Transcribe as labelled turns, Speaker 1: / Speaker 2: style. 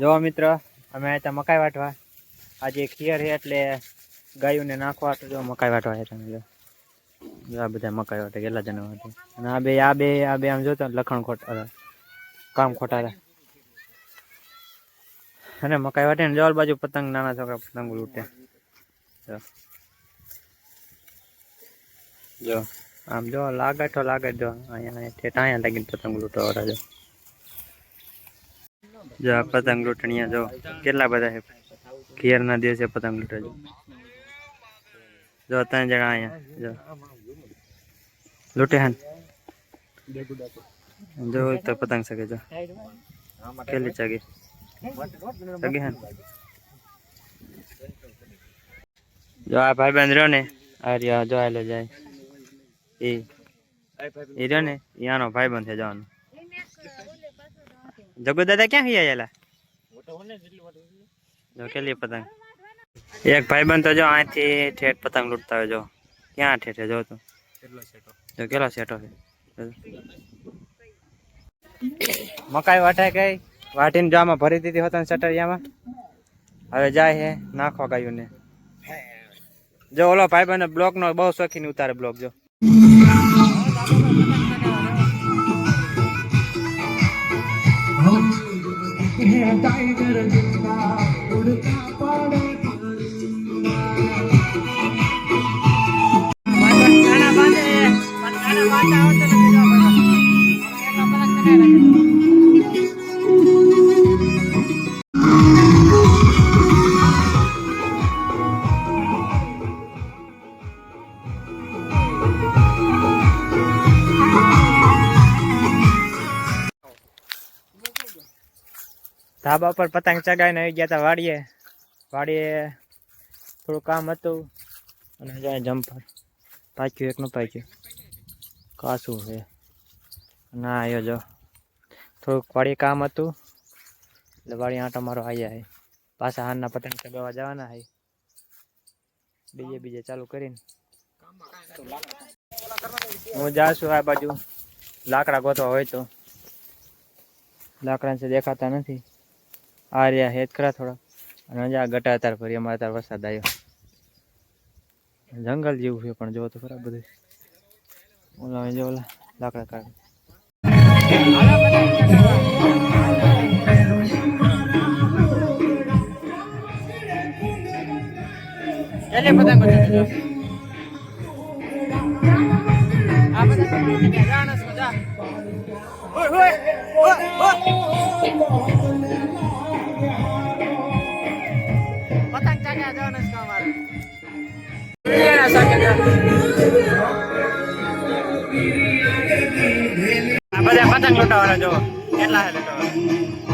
Speaker 1: જો મિત્ર, અમે ત્યાં મકાઈ વાટવા આજે ખીયર છે એટલે ગાયોને નાખવા તો જો મકાઈ વાટવા છે તમે જો. આ બધા મકાઈ વાટે કેટલા જણા વાટે અને આ બે આ બે આ બે આમ જોતો લખણ ખોટા કામ ખોટા અને મકાઈ વાટે ને જવાલ બાજુ પતંગ, નાના છોકરા પતંગ લૂટે. જો. જો. આમ જો લાગે તો લાગે જો અહીંયા, ઠેઠ અહીંયા લાગીને પતંગ લૂંટો વાળા જો જો પતંગ લૂંટણીયા જો, કેટલા બધા છે? ઘેરના દિવસે પતંગ લૂંટે જો ત્રણ જણા અહીંયા, જો. લૂંટે હન. જો તો પતંગ શકે જો. કેટલી ચગી. ચગી હન. જો આ ભાઈ બંધ રહ્યો ને, આ રહ્યો, જો આલે જાય. એ. એ રહ્યો ને આનો ભાઈ બંધ છે જવાનો. જગુ દાદા ક્યાં એલા જો કેટલી પતંગ. એક ભાઈ બંધ તો જો અહીંથી ઠેઠ પતંગ લૂંટતા હોય, જો. ક્યાં ઠેઠે જો તો. જો કેટલો સેટો છે? મકાઈ વાટાઈ ગઈ. વાટીને જો આમાં ભરી દીધી હોતા સટરિયામાં હવે જાય હે નાખવા ગાયું ને જો ઓલો ભાઈ બંધ બ્લોક નો બહુ શોખીન ઉતારે બ્લોક, જો. टाइगर जिंदा उड़ता ધાબા પર પતંગ ચગાવીને આવી ગયા હતા વાડીએ. વાડીએ થોડું કામ હતું અને જાય જમ્પર પાક્યું, એકનું પાક્યું. કાસું છે. ના આવ્યો જો. થોડુંક વાડી કામ હતું. એટલે વાડી આંટો મારો આવ્યા હે. પાછા હારના પતંગ ચગાવવા જવાના હે. બીજે બીજે ચાલુ કરીને. હું જાઉં છું આ બાજુ. લાકડા ગોતવા હોય તો. લાકડા છે, દેખાતા નથી. આ રહ્યા હેત ખરા થોડા. અને હજી આ ગટા અતાર ફરી, અમારે ત્યારે વરસાદ આવ્યો જંગલ જેવું છે પણ જો તો ખરા બધું. ઓલા જો ઓલા લાકડા કાઢ. એટલે પતંગો બધા પતંગ લૂંટાવાના જો કેટલા લૂંટાવાના